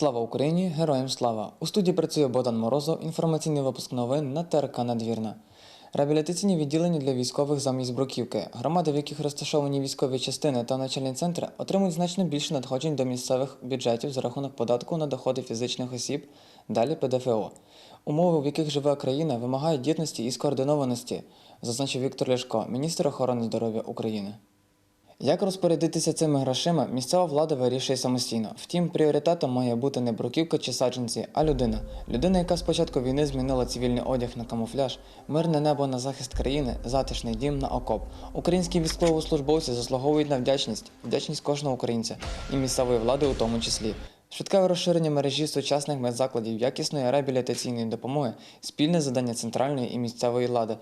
Слава Україні! Героям слава! У студії працює Богдан Морозов, інформаційний випуск новин на ТРК Надвірна. Реабілітаційні відділення для військових замість Бруківки. Громади, в яких розташовані військові частини та навчальні центри, отримують значно більше надходжень до місцевих бюджетів за рахунок податку на доходи фізичних осіб, далі ПДФО. Умови, в яких живе країна, вимагають дітності і скоординованості, зазначив Віктор Ляшко, міністр охорони здоров'я України. Як розпорядитися цими грошима, місцева влада вирішує самостійно. Втім, пріоритетом має бути не бруківка чи саджанці, а людина. Людина, яка з початку війни змінила цивільний одяг на камуфляж, мирне небо на захист країни, затишний дім на окоп. Українські військовослужбовці заслуговують на вдячність, вдячність кожного українця і місцевої влади у тому числі. Швидке розширення мережі сучасних медзакладів якісної реабілітаційної допомоги спільне завдання центральної і місцевої влади.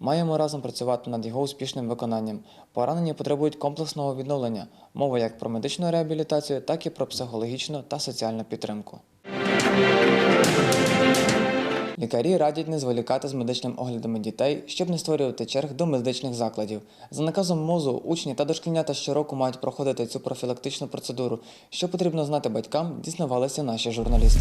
Маємо разом працювати над його успішним виконанням. Поранені потребують комплексного відновлення. Мова як про медичну реабілітацію, так і про психологічну та соціальну підтримку. Лікарі радять не зволікати з медичним оглядами дітей, щоб не створювати черг до медичних закладів. За наказом МОЗу, учні та дошкільнята щороку мають проходити цю профілактичну процедуру. Що потрібно знати батькам, дізнавалися наші журналісти.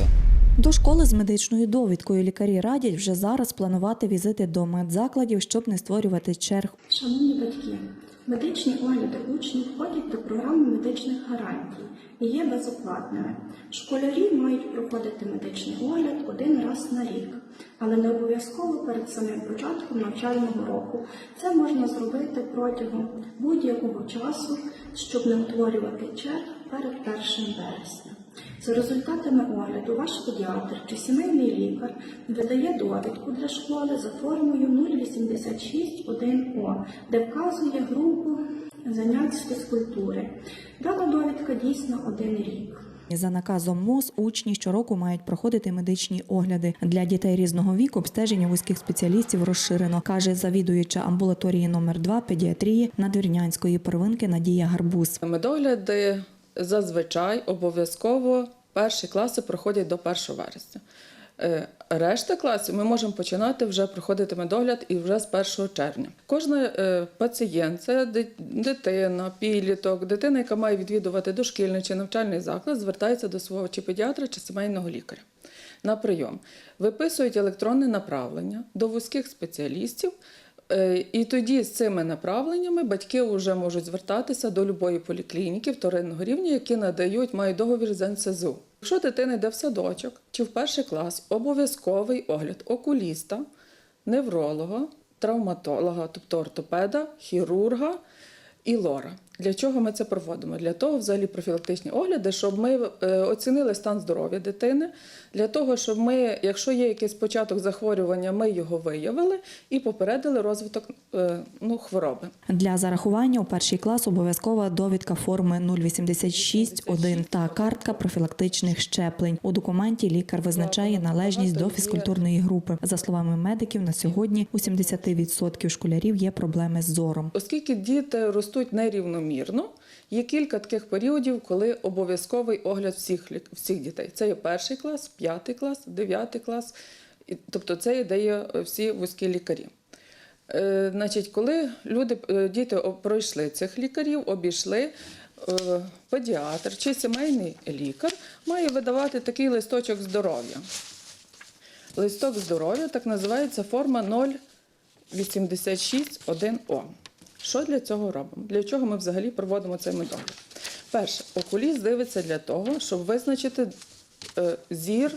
До школи з медичною довідкою лікарі радять вже зараз планувати візити до медзакладів, щоб не створювати черг. Шановні батьки, медичні огляди учнів входять до програми медичних гарантій і є безоплатними. Школярі мають проходити медичний огляд один раз на рік, але не обов'язково перед самим початком навчального року. Це можна зробити протягом будь-якого часу, щоб не утворювати черг перед 1 вересня. За результатами огляду ваш педіатр чи сімейний лікар видає довідку для школи за формою 0861О, де вказує групу занять з фізкультури. Дана довідка дійсна один рік. За наказом МОЗ учні щороку мають проходити медичні огляди для дітей різного віку. Обстеження вузьких спеціалістів розширено, каже завідуюча амбулаторії номер 2 педіатрії надвірнянської первинки Надія Гарбуз. Медогляди зазвичай обов'язково перші класи проходять до 1 вересня. Е, Решта класів ми можемо починати вже проходити медогляд і вже з 1 червня. Кожна е, пацієнт, це дитина, підліток, дитина, яка має відвідувати дошкільний чи навчальний заклад, звертається до свого чи педіатра, чи сімейного лікаря на прийом. Виписують електронне направлення до вузьких спеціалістів. Е, І тоді з цими направленнями батьки вже можуть звертатися до любої поліклініки вторинного рівня, які надають, мають договір з НСЗУ. Якщо дитина йде в садочок чи в перший клас, обов'язковий огляд окуліста, невролога, травматолога, тобто ортопеда, хірурга і лора. Для чого ми це проводимо? Для того, взагалі, профілактичні огляди, щоб ми е, оцінили стан здоров'я дитини, для того, щоб ми, якщо є якийсь початок захворювання, ми його виявили і попередили розвиток е, ну, хвороби. Для зарахування у перший клас обов'язкова довідка форми 086.1 та картка профілактичних щеплень. У документі лікар визначає належність до фізкультурної групи. За словами медиків, на сьогодні у 70% школярів є проблеми з зором. Оскільки діти ростуть нерівномірно, є кілька таких періодів, коли обов'язковий огляд всіх, всіх дітей. Це є перший клас, п'ятий клас, дев'ятий клас, тобто це є, де є всі вузькі лікарі. Е, Значить, коли люди, е, діти пройшли цих лікарів, обійшли, е, педіатр чи сімейний лікар має видавати такий листочок здоров'я. Листок здоров'я так називається форма 086.1О. Що для цього робимо? Для чого ми взагалі проводимо цей медогляд? Перше, окуліст дивиться для того, щоб визначити е, зір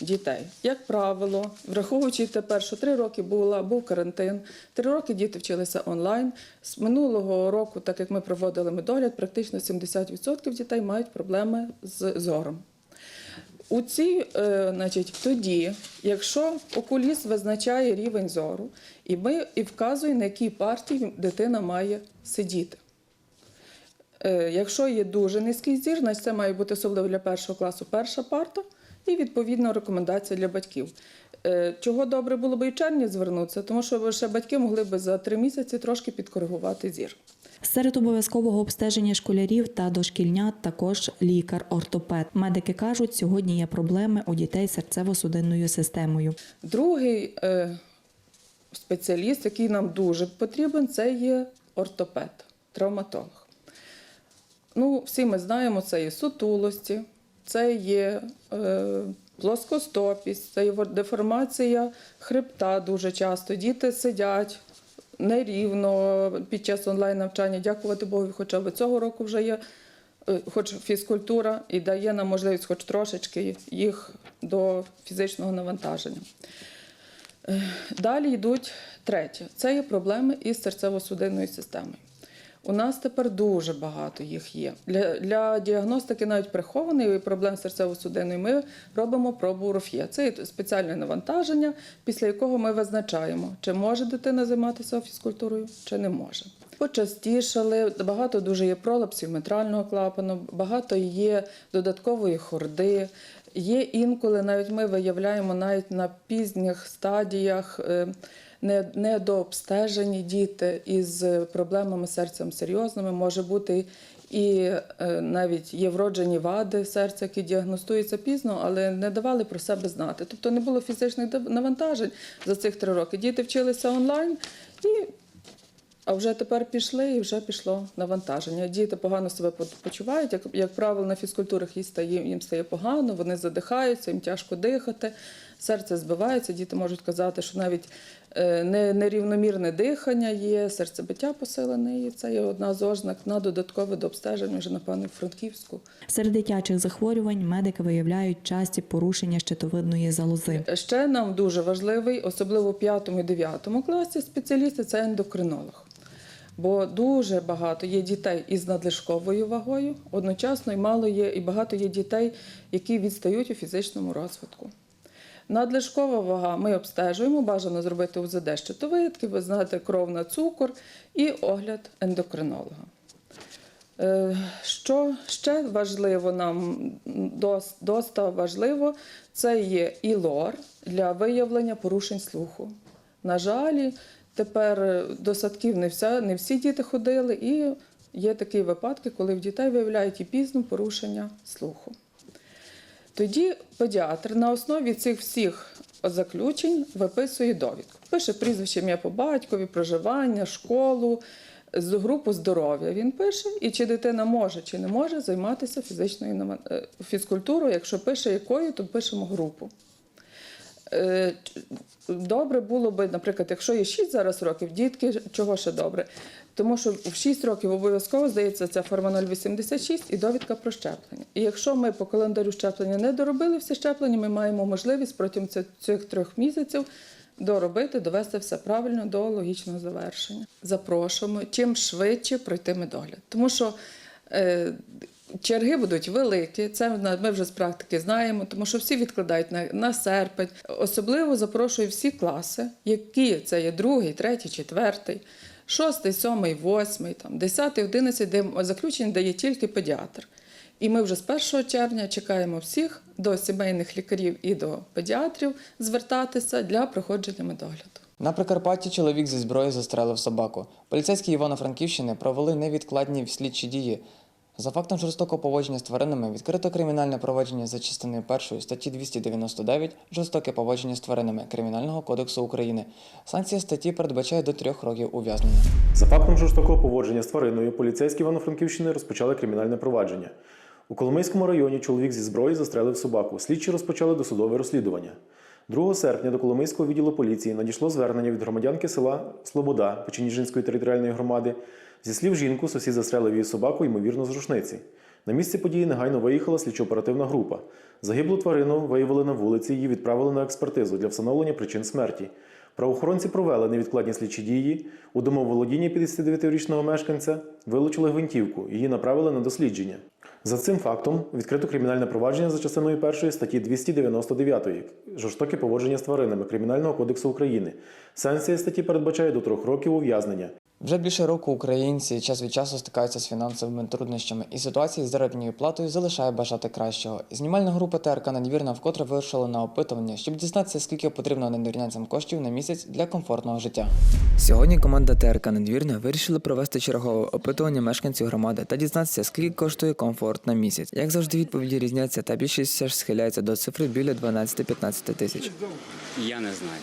дітей. Як правило, враховуючи тепер, що три роки була, був карантин, три роки діти вчилися онлайн. З минулого року, так як ми проводили медогляд, практично 70% дітей мають проблеми з зором. У цій, е, значить, тоді, якщо окуліст визначає рівень зору, і ми і вказує, на якій партії дитина має сидіти. Е, Якщо є дуже низький зір, значить це має бути особливо для першого класу перша парта і відповідно рекомендація для батьків. Е, Чого добре було б і в червні звернутися, тому що ще батьки могли б за три місяці трошки підкоригувати зір. Серед обов'язкового обстеження школярів та дошкільнят також лікар-ортопед. Медики кажуть, сьогодні є проблеми у дітей з серцево-судинною системою. Другий е, спеціаліст, який нам дуже потрібен, це є ортопед, травматолог. Ну, всі ми знаємо, це є сутулості, це є е, плоскостопість, це є деформація хребта дуже часто. Діти сидять нерівно під час онлайн-навчання. Дякувати Богу, хоча б цього року вже є е, хоч фізкультура і дає нам можливість хоч трошечки їх до фізичного навантаження. Е, Далі йдуть третє. Це є проблеми із серцево-судинною системою. У нас тепер дуже багато їх є. Для, для діагностики навіть прихованої проблем серцево-судинною ми робимо пробу РОФЄ. Це спеціальне навантаження, після якого ми визначаємо, чи може дитина займатися фізкультурою, чи не може. Почастішали, багато дуже є пролапсів митрального клапану, багато є додаткової хорди. Є інколи, навіть ми виявляємо навіть на пізніх стадіях е, недообстежені діти із проблемами серцем серйозними. Може бути і е, навіть є вроджені вади серця, які діагностуються пізно, але не давали про себе знати. Тобто не було фізичних навантажень за цих три роки. Діти вчилися онлайн і а вже тепер пішли і вже пішло навантаження. Діти погано себе почувають. Як, як правило, на фізкультурах їм стає, їм стає погано, вони задихаються, їм тяжко дихати, серце збивається. Діти можуть казати, що навіть е, нерівномірне дихання є, серцебиття посилене, і це є одна з ознак на додаткове до обстеження вже, напевно, в Франківську. Серед дитячих захворювань медики виявляють часті порушення щитовидної залози. Ще нам дуже важливий, особливо в 5 і 9 класі, спеціалісти це ендокринолог. Бо дуже багато є дітей із надлишковою вагою, одночасно і мало є, і багато є дітей, які відстають у фізичному розвитку. Надлишкова вага ми обстежуємо, бажано зробити УЗД щитовидки, визнати кров на цукор і огляд ендокринолога. Е, Що ще важливо нам, дос- доста важливо, це є ІЛОР для виявлення порушень слуху. На жаль, тепер до садків не, вся, не всі діти ходили, і є такі випадки, коли в дітей виявляють і пізно порушення слуху. Тоді педіатр на основі цих всіх заключень виписує довідку. Пише прізвище ім'я по батькові, проживання, школу, групу здоров'я. Він пише, і чи дитина може чи не може займатися фізичною е, фізкультурою. Якщо пише якою, то пишемо групу. Е, Добре було би, наприклад, якщо є 6 зараз років, дітки, чого ще добре? Тому що в 6 років обов'язково здається ця форма 086 і довідка про щеплення. І якщо ми по календарю щеплення не доробили всі щеплення, ми маємо можливість протягом цих трьох місяців доробити, довести все правильно до логічного завершення. Запрошуємо чим швидше пройти медогляд. Тому що е, черги будуть великі, це ми вже з практики знаємо, тому що всі відкладають на, на серпень. Особливо запрошую всі класи, які це є другий, третій, четвертий, шостий, сьомий, восьмий, там, десятий, одинадцятий, де заключення дає тільки педіатр. І ми вже з 1 червня чекаємо всіх до сімейних лікарів і до педіатрів звертатися для проходження медогляду. На Прикарпатті чоловік зі зброї застрелив собаку. Поліцейські Івано-Франківщини провели невідкладні слідчі дії. За фактом жорстокого поводження з тваринами відкрито кримінальне провадження за частиною 1 статті 299 жорстоке поводження з тваринами Кримінального кодексу України. Санкція статті передбачає до трьох років ув'язнення. За фактом жорстокого поводження з твариною поліцейські Івано-Франківщини розпочали кримінальне провадження. У Коломийському районі чоловік зі зброї застрелив собаку. Слідчі розпочали досудове розслідування. 2 серпня до Коломийського відділу поліції надійшло звернення від громадянки села Слобода Печеніжинської територіальної громади. Зі слів жінку, сусід застрелив її собаку, ймовірно, з рушниці. На місце події негайно виїхала слідчо-оперативна група. Загиблу тварину виявили на вулиці, її відправили на експертизу для встановлення причин смерті. Правоохоронці провели невідкладні слідчі дії. У домоволодінні 59-річного мешканця вилучили гвинтівку. Її направили на дослідження. За цим фактом відкрито кримінальне провадження за частиною першої статті 299 жорстоке поводження з тваринами Кримінального кодексу України. Санкція статті передбачає до трьох років ув'язнення. Вже більше року українці час від часу стикаються з фінансовими труднощами, і ситуація з заробітною платою залишає бажати кращого. Знімальна група ТРК Надвірна вкотре вирушила на опитування, щоб дізнатися, скільки потрібно надвірнянцям коштів на місяць для комфортного життя. Сьогодні команда ТРК Надвірна вирішила провести чергове опитування мешканців громади та дізнатися, скільки коштує комфорт на місяць. Як завжди, відповіді різняться, та більшість все ж схиляється до цифри біля 12-15 тисяч. Я не знаю.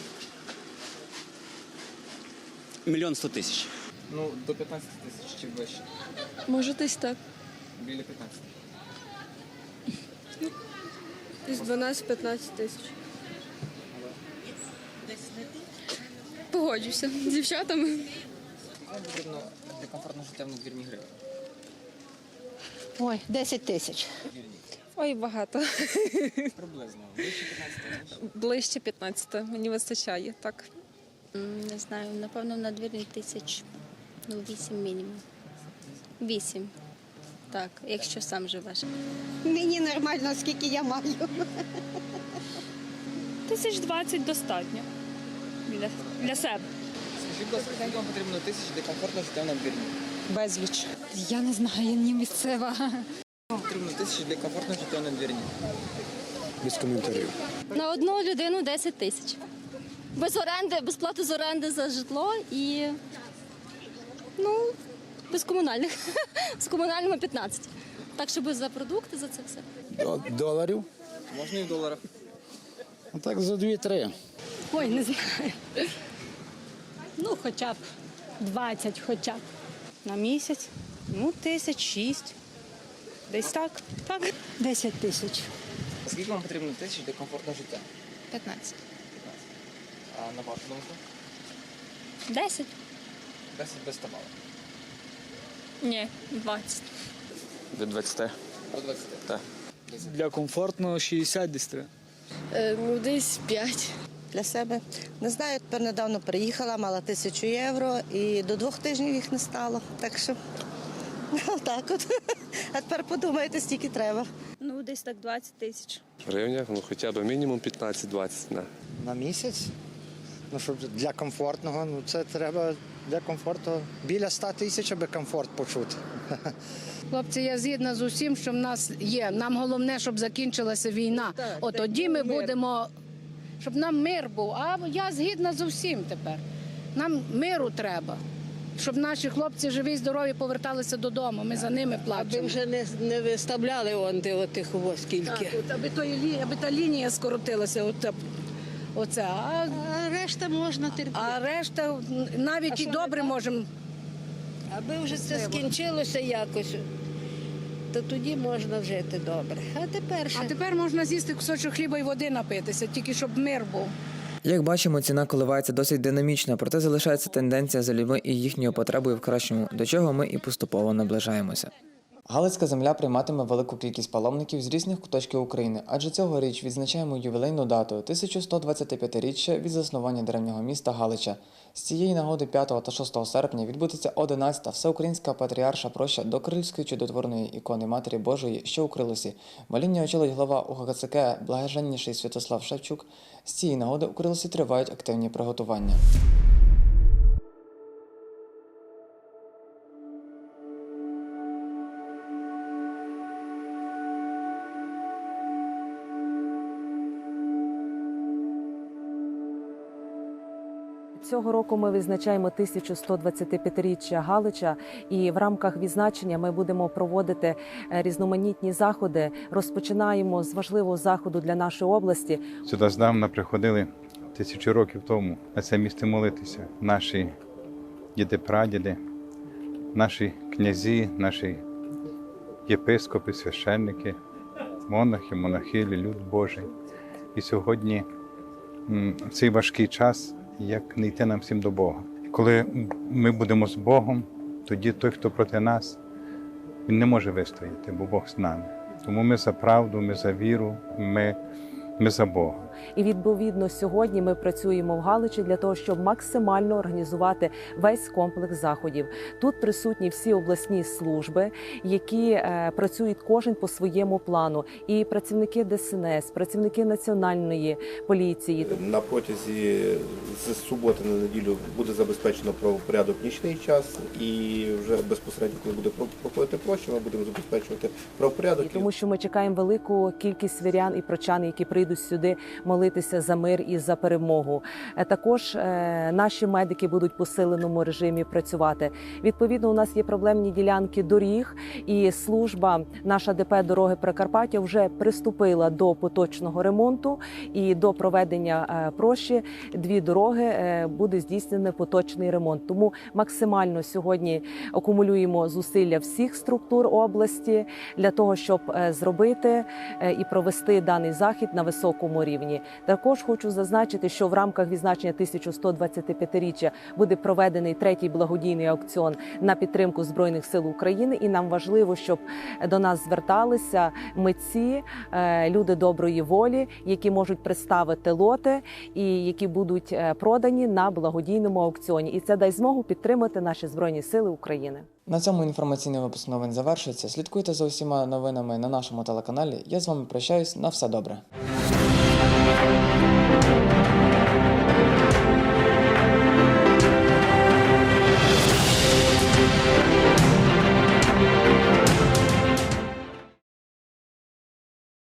Мільйон сто тисяч. Ну до 15 тисяч чи вище. Може, десь так. Біля Десь 12-15 тисяч. Погоджуся з дівчатами. Вам потрібно для комфортного життя в надвірні гривні. Ой, 10 тисяч. Ой, багато. Приблизно. Більше 15 тисяч. Ближче 15 мені вистачає, так. М, Не знаю, напевно, на дві тисяч, ну, вісім мінімум. Вісім. Так, якщо сам живеш. Мені нормально, скільки я маю. Тисяч 20 достатньо для, для себе. Скажіть, будь ласка, скільки вам потрібно тисяч для комфортного життя в надвірні? Безліч. Я не знаю, я не місцева. Вам потрібно тисяч для комфортного життя в надвірні. Без коментарів. На одну людину 10 тисяч. Без оренди, без плати з оренди за житло і ну, без комунальних. З комунальними 15. Так, щоб за продукти, за це все. Доларів? Можна і в доларах. Ну так за 2-3. Ой, не знаю. Ну, хоча б 20 хоча б. На місяць? Ну, тисяч шість. Десь так. Так. 10 тисяч. Скільки вам потрібно тисяч для комфортного життя? 15. А на вашу думку? 10. 10 без табаку. Ні, 20. До 20. До 20. Так. Для комфортного 60 десь треба. ну, десь 5. Для себе. Не знаю, тепер недавно приїхала, мала тисячу євро і до двох тижнів їх не стало. Так що отак от. А тепер подумайте, стільки треба. Ну, десь так 20 тисяч. В гривнях, ну хоча б мінімум 15-20. Да. На місяць? Ну, щоб для комфортного, ну це треба для комфорту біля 100 тисяч, аби комфорт почути. Хлопці, я згідна з усім, що в нас є. Нам головне, щоб закінчилася війна. От тоді ми будемо, щоб нам мир був. А я згідна з усім тепер. Нам миру треба. Щоб наші хлопці живі, здорові поверталися додому. Ми за ними плачемо. Аби вже не, не виставляли онди отих ось скільки. От, аби, той, лі- аби та лінія скоротилася, от, оце. А, А решта можна терпіти. а решта навіть і добре можемо. Аби вже це скінчилося якось, то тоді можна жити добре. А тепер А тепер можна з'їсти кусочок хліба і води напитися, тільки щоб мир був. Як бачимо, ціна коливається досить динамічно, проте залишається тенденція за людьми і їхньою потребою в кращому, до чого ми і поступово наближаємося. Галицька земля прийматиме велику кількість паломників з різних куточків України, адже цьогоріч відзначаємо ювілейну дату 1125-річчя від заснування древнього міста Галича. З цієї нагоди 5 та 6 серпня відбудеться 11-та всеукраїнська патріарша проща до Крильської чудотворної ікони Матері Божої, що у Крилосі. Моління очолить глава УГКЦК Благоженніший Святослав Шевчук. З цієї нагоди у Крилосі тривають активні приготування. Цього року ми відзначаємо 1125-річчя Галича, і в рамках відзначення ми будемо проводити е, різноманітні заходи. Розпочинаємо з важливого заходу для нашої області. Сюди здавна приходили тисячі років тому на це місце молитися. Наші діди прадіди, наші князі, наші єпископи, священники, монахи, монахилі, люд Божий. І сьогодні в цей важкий час, як не йти нам всім до Бога. Коли ми будемо з Богом, тоді той, хто проти нас, він не може вистояти, бо Бог з нами. Тому ми за правду, ми за віру, ми, ми за Бога. І відповідно сьогодні ми працюємо в Галичі для того, щоб максимально організувати весь комплекс заходів. Тут присутні всі обласні служби, які е, працюють кожен по своєму плану. І працівники ДСНС, працівники національної поліції. На протязі з суботи на неділю буде забезпечено правопорядок нічний час і вже безпосередньо, коли буде про- проходити проща, ми будемо забезпечувати правопорядок. Тому що ми чекаємо велику кількість вірян і прочан, які прийдуть сюди молитися за мир і за перемогу. Е, Також е, наші медики будуть в посиленому режимі працювати. Відповідно, у нас є проблемні ділянки доріг, і служба наша ДП дороги Прикарпаття вже приступила до поточного ремонту і до проведення е, прощі дві дороги буде здійснений поточний ремонт. Тому максимально сьогодні акумулюємо зусилля всіх структур області для того, щоб зробити і провести даний захід на високому рівні. Також хочу зазначити, що в рамках відзначення 1125-річчя буде проведений третій благодійний аукціон на підтримку збройних сил України, і нам важливо, щоб до нас зверталися митці, е, люди доброї волі, які можуть представити лоти і які будуть е, продані на благодійному аукціоні. І це дасть змогу підтримати наші збройні сили України. На цьому інформаційний випуск новин завершується. Слідкуйте за усіма новинами на нашому телеканалі. Я з вами прощаюсь. На все добре. Música